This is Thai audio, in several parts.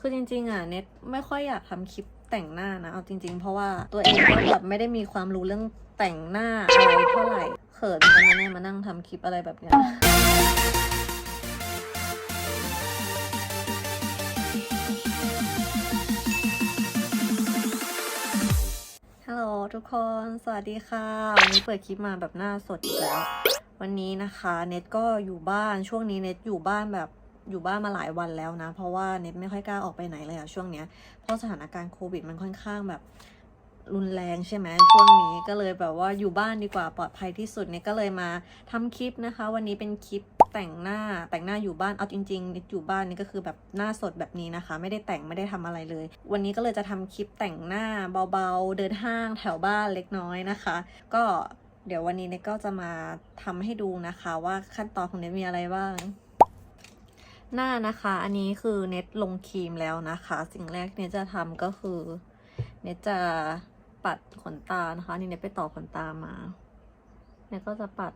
คือจริงๆอะเน็ตไม่ค่อยอยากทำคลิปแต่งหน้านะเอาจริง ๆ เพราะว่าตัวเองก็แบบไม่ได้มีความรู้เรื่องแต่งหน้าอะไรเท่าไหร่เขินกันนะเนี่ยมานั่งทำคลิปอะไรแบบเนี้ยฮัลโหลทุกคน สวัสดีค่ะ วันนี้เปิดคลิปมาแบบหน้าสดอีกแล้ว วันนี้นะคะ เน็ตก็อยู่บ้านช่วงนี้เน็ตอยู่บ้านแบบ อยู่บ้านมาหลายวันแล้วนะ เพราะว่าเน็ตไม่ค่อยกล้าออกไปไหนเลยอะช่วงเนี้ยเพราะสถานการณ์โควิดมันค่อนข้างแบบรุนแรงใช่ไหมช่วงนี้ก็เลยแบบว่าอยู่บ้านดีกว่าปลอดภัยที่สุดเน็ตก็เลยมาทำคลิปนะคะ วันนี้เป็นคลิปแต่งหน้าแต่งหน้าอยู่บ้านเอาจริงๆอยู่บ้านนี่ก็คือแบบหน้าสดแบบนี้นะคะ ไม่ได้แต่งไม่ได้ทำอะไรเลย วันนี้ก็เลยจะทำคลิปแต่งหน้าเบาๆ เดินห้างแถวบ้านเล็กน้อยนะคะ ก็เดี๋ยววันนี้เน็ตก็จะมาทำให้ดูนะคะ ว่าขั้นตอนของเน็ตมีอะไรบ้าง หน้านะคะ อันนี้คือเน็ตลงครีมแล้วนะคะ สิ่งแรกเน็ตจะทำก็คือ เน็ตจะปัดขนตานะคะ นี่เน็ตไปต่อขนตามา เน็ตก็จะปัด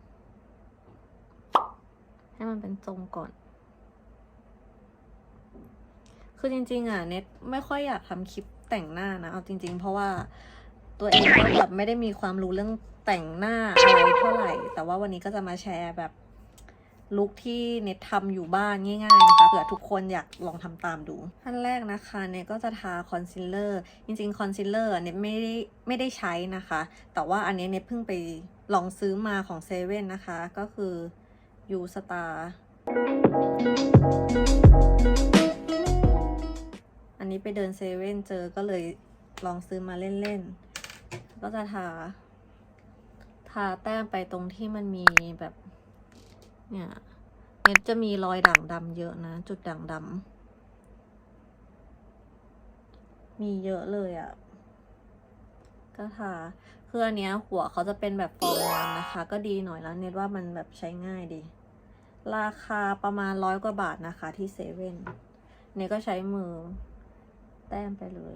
ให้มันเป็นทรงก่อน คือจริง ๆ อะ เน็ตไม่ค่อยอยากทำคลิปแต่งหน้านะ เอาจริง ๆ เพราะว่าตัวเองก็แบบไม่ได้มีความรู้เรื่องแต่งหน้าอะไรเท่าไหร่ แต่ว่าวันนี้ก็จะมาแชร์แบบ ลุคที่เน็ตทำอยู่บ้านง่ายๆนะคะเผื่อทุกคนอยากลองทำตามดูขั้นแรกนะคะเน็ตก็จะทาคอนซีลเลอร์จริงๆคอนซีลเลอร์เน็ตไม่ได้ไม่ได้ใช้นะคะ แต่ว่าอันนี้เน็ตเพิ่งไปลองซื้อมาของเซเว่นนะคะ ก็คือยูสตาร์อันนี้ไปเดินเซเว่นเจอก็เลยลองซื้อมาเล่นๆ ก็จะทา ทาแต้มไปตรงที่มันมีแบบ เนี่ยเน็ตจะมีรอยด่างดำเยอะนะ จุดด่างดำมีเยอะเลยอะ่ะก็ทาคืออันเนี้ยหัวเขาจะเป็นแบบฟองน้ำนะคะ ก็ดีหน่อยแล้วเน็ตว่ามันแบบใช้ง่ายดี ราคาประมาณร้อยกว่าบาทนะคะที่เซเว่นเน็ตก็ใช้มือ แต้มไปเลย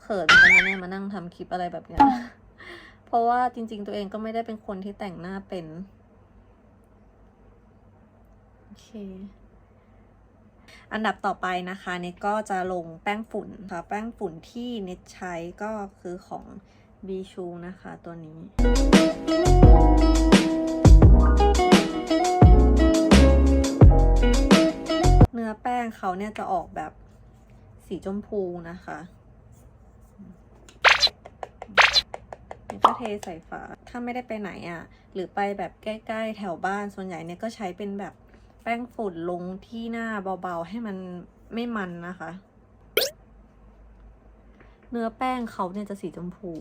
เขินกันนะเนี่ยมานั่งทำคลิปอะไรแบบเนี้ย เพราะว่าจริง ๆ ตัวเองก็ไม่ได้เป็นคนที่แต่งหน้าเป็นโอเคอันดับต่อไปนะคะเน็ตก็จะลงแป้งฝุ่นค่ะ แป้งฝุ่นที่เน็ตใช้ก็คือของ b ีชูนะคะตัวนี้ เนื้อแป้งเขาเนี่ยจะออกแบบสีชมพูนะคะ นี่ ก็เทใส่ฝา ถ้าไม่ได้ไปไหนอะ่ะ หรือไปแบบใกล้ๆ แถวบ้าน ส่วนใหญ่เนี่ยก็ใช้เป็นแบบแป้งฝุ่นลงที่หน้าเบาๆ ให้มันไม่มันนะคะ เนื้อแป้งเขาเนี่ยจะสีชมพู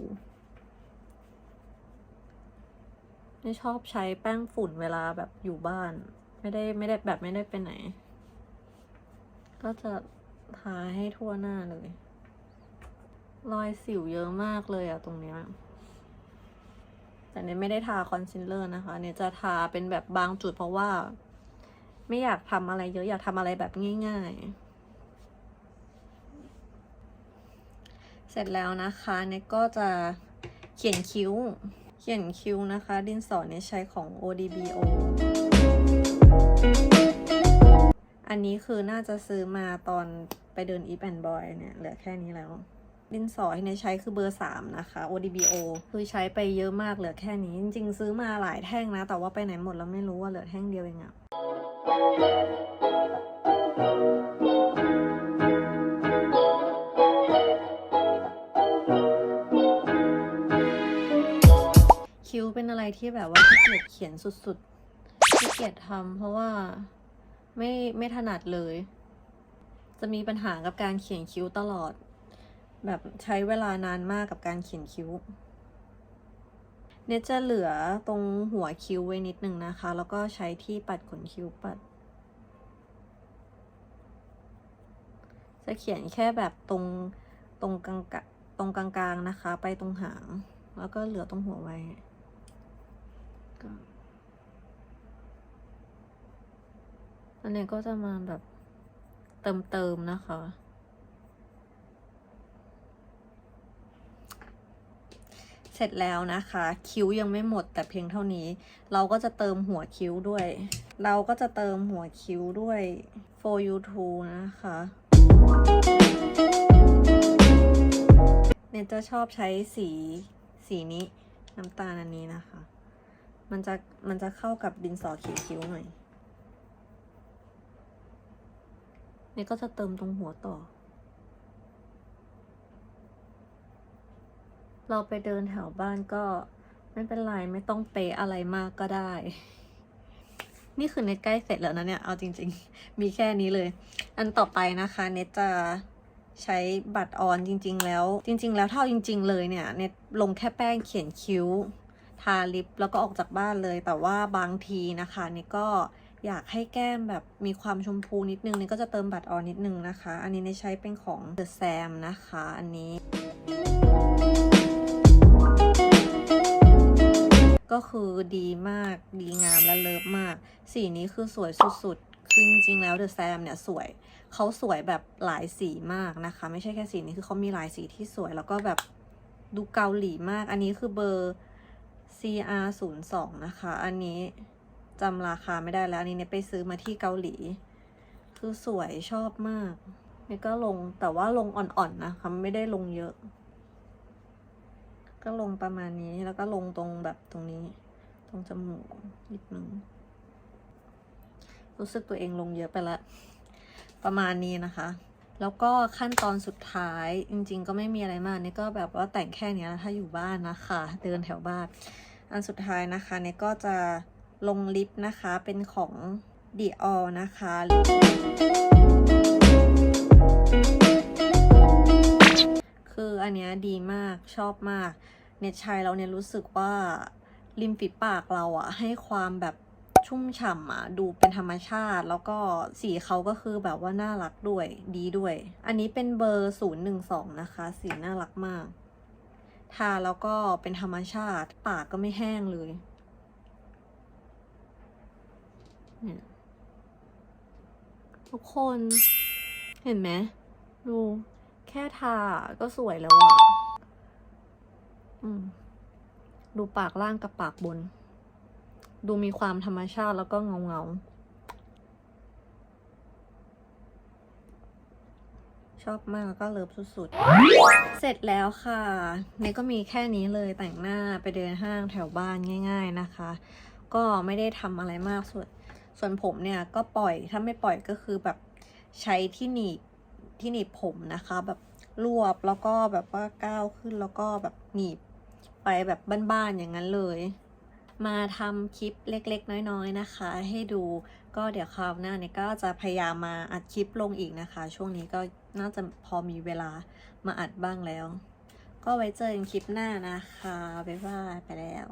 ไม่ชอบใช้แป้งฝุ่นเวลาแบบอยู่บ้าน ไม่ได้ไม่ได้แบบไม่ได้ไปไหน ก็จะทาให้ทั่วหน้าเลย รอยสิวเยอะมากเลยอะตรงเนี้ย แต่เนี่ยไม่ได้ทาคอนซีลเลอร์นะคะ เนี่ยจะทาเป็นแบบบางจุดเพราะว่า ไม่อยากทำอะไรเยอะอยากทำอะไรแบบง่ายๆ เสร็จแล้วนะคะเนี่ยก็จะเขียนคิ้ว เขียนคิ้วนะคะ ดินสอเนี่ยใช้ของ ODBO อันนี้คือน่าจะซื้อมาตอนไปเดิน Eve and Boy เนี่ยเหลือแค่นี้แล้ว ดินสอที่เนยใช้คือเบอร์ 3 นะคะ ODBO คือใช้ไปเยอะมากเหลือแค่นี้ จริงๆ ซื้อมาหลายแท่งนะ แต่ว่าไปไหนหมดแล้วไม่รู้ว่าเหลือแท่งเดียวเองอะคิ้วเป็นอะไรที่แบบว่าขี้เกียจเขียนสุดๆขี้เกียจทำเพราะว่าไม่ไม่ถนัดเลย จะมีปัญหากับการเขียนคิ้วตลอด แบบใช้เวลานานมากกับการเขียนคิ้ว เนตจะเหลือตรงหัวคิ้วไว้นิดนึงนะคะ แล้วก็ใช้ที่ปัดขนคิ้วปัด จะเขียนแค่แบบตรงตรงกลางตรงกลางๆนะคะ ไปตรงหาง แล้วก็เหลือตรงหัวไว้ก็อันนี้ก็จะมาแบบเติมๆนะคะ เสร็จแล้วนะคะ คิ้วยังไม่หมดแต่เพียงเท่านี้ เราก็จะเติมหัวคิ้วด้วย เราก็จะเติมหัวคิ้วด้วยไฟ for you too นะคะ เนยจะชอบใช้สีสีนี้น้ำตาลอันนี้นะคะ มันจะมันจะเข้ากับดินสอเขียนคิ้วหน่อยเนี่ยก็จะเติมตรงหัวต่อ เราไปเดินแถวบ้านก็ไม่เป็นไรไม่ต้องเป๊ะอะไรมากก็ได้ นี่คือเน็ตใกล้เสร็จแล้วนะเนี่ย เอาจริง ๆ มีแค่นี้เลย อันต่อไปนะคะ เน็ตจะใช้บัตรออนจริง ๆ แล้ว จริง ๆ แล้วเท่าจริง ๆ เลยเนี่ยเน็ตลงแค่แป้งเขียนคิ้ว ทาลิปแล้วก็ออกจากบ้านเลย แต่ว่าบางทีนะคะเน็ตก็อยากให้แก้มแบบมีความชมพูนิดนึงเน็ตก็จะเติมบัตรออนนิดนึงนะคะ อันนี้เน็ตใช้เป็นของ The Sam นะคะ อันนี้ ก็คือดีมากดีงามและเลิฟมาก สีนี้คือสวยสุดๆ คือจริงๆแล้วเดอะแซมเนี่ยสวยเขาสวยแบบหลายสีมากนะคะ ไม่ใช่แค่สีนี้คือเขามีหลายสีที่สวยแล้วก็แบบดูเกาหลีมาก อันนี้คือเบอร์ CR 0 2นะคะ อันนี้จำราคาไม่ได้แล้ว อันนี้เนี่ยไปซื้อมาที่เกาหลี คือสวยชอบมากนี่ก็ลงแต่ว่าลงอ่อนๆนะคะไม่ได้ลงเยอะ ก็ลงประมาณนี้แล้วก็ลงตรงแบบตรงนี้ ตรงจมูกนิดนึงรู้สึกตัวเองลงเยอะไปละ ประมาณนี้นะคะ แล้วก็ขั้นตอนสุดท้ายจริง ๆ ก็ไม่มีอะไรมากนี่ก็แบบว่าแต่งแค่นี้ถ้าอยู่บ้านนะคะ เดินแถวบ้าน อันสุดท้ายนะคะเนี่ยก็จะลงลิปนะคะเป็นของ Dior นะคะ อันเนี้ยดีมากชอบมากเน็ตช้แล้วเนี่ยรู้สึกว่าริมฝีปากเราอะให้ความแบบชุ่มฉ่ำอะดูเป็นธรรมชาติ แล้วก็สีเขาก็คือแบบว่าน่ารักด้วยดีด้วย อันนี้เป็นเบอร์ 012 นะคะ สีน่ารักมาก ทาแล้วก็เป็นธรรมชาติ ปากก็ไม่แห้งเลยทุกคนเห็นไหมดู ค่ทาก็สวยแล้วอะดูปากล่างกับปากบน ดูมีความธรรมชาติแล้วก็เงาเงาๆชอบมากแล้วก็เลิฟสุดๆ เสร็จแล้วค่ะนี่ก็มีแค่นี้เลยแต่งหน้าไปเดินห้างแถวบ้านง่าย ๆนะคะ ก็ไม่ได้ทำอะไรมากส่วน ส่วนผมเนี่ยก็ปล่อยถ้าไม่ปล่อยก็คือแบบใช้ที่หนีบ ที่หนีบผมนะคะ แบบรวบแล้วก็แบบว่าก้าวขึ้นแล้วก็แบบหนีบไปแบบบ้านๆอย่างนั้นเลย มาทำคลิปเล็กๆ น้อยๆนะคะ ให้ดูก็เดี๋ยวคราวหน้าเนี่ยก็จะพยายามมาอัดคลิปลงอีกนะคะ ช่วงนี้ก็น่าจะพอมีเวลามาอัดบ้างแล้ว ก็ไว้เจอกันคลิปหน้านะคะ บ๊ายบายไปแล้ว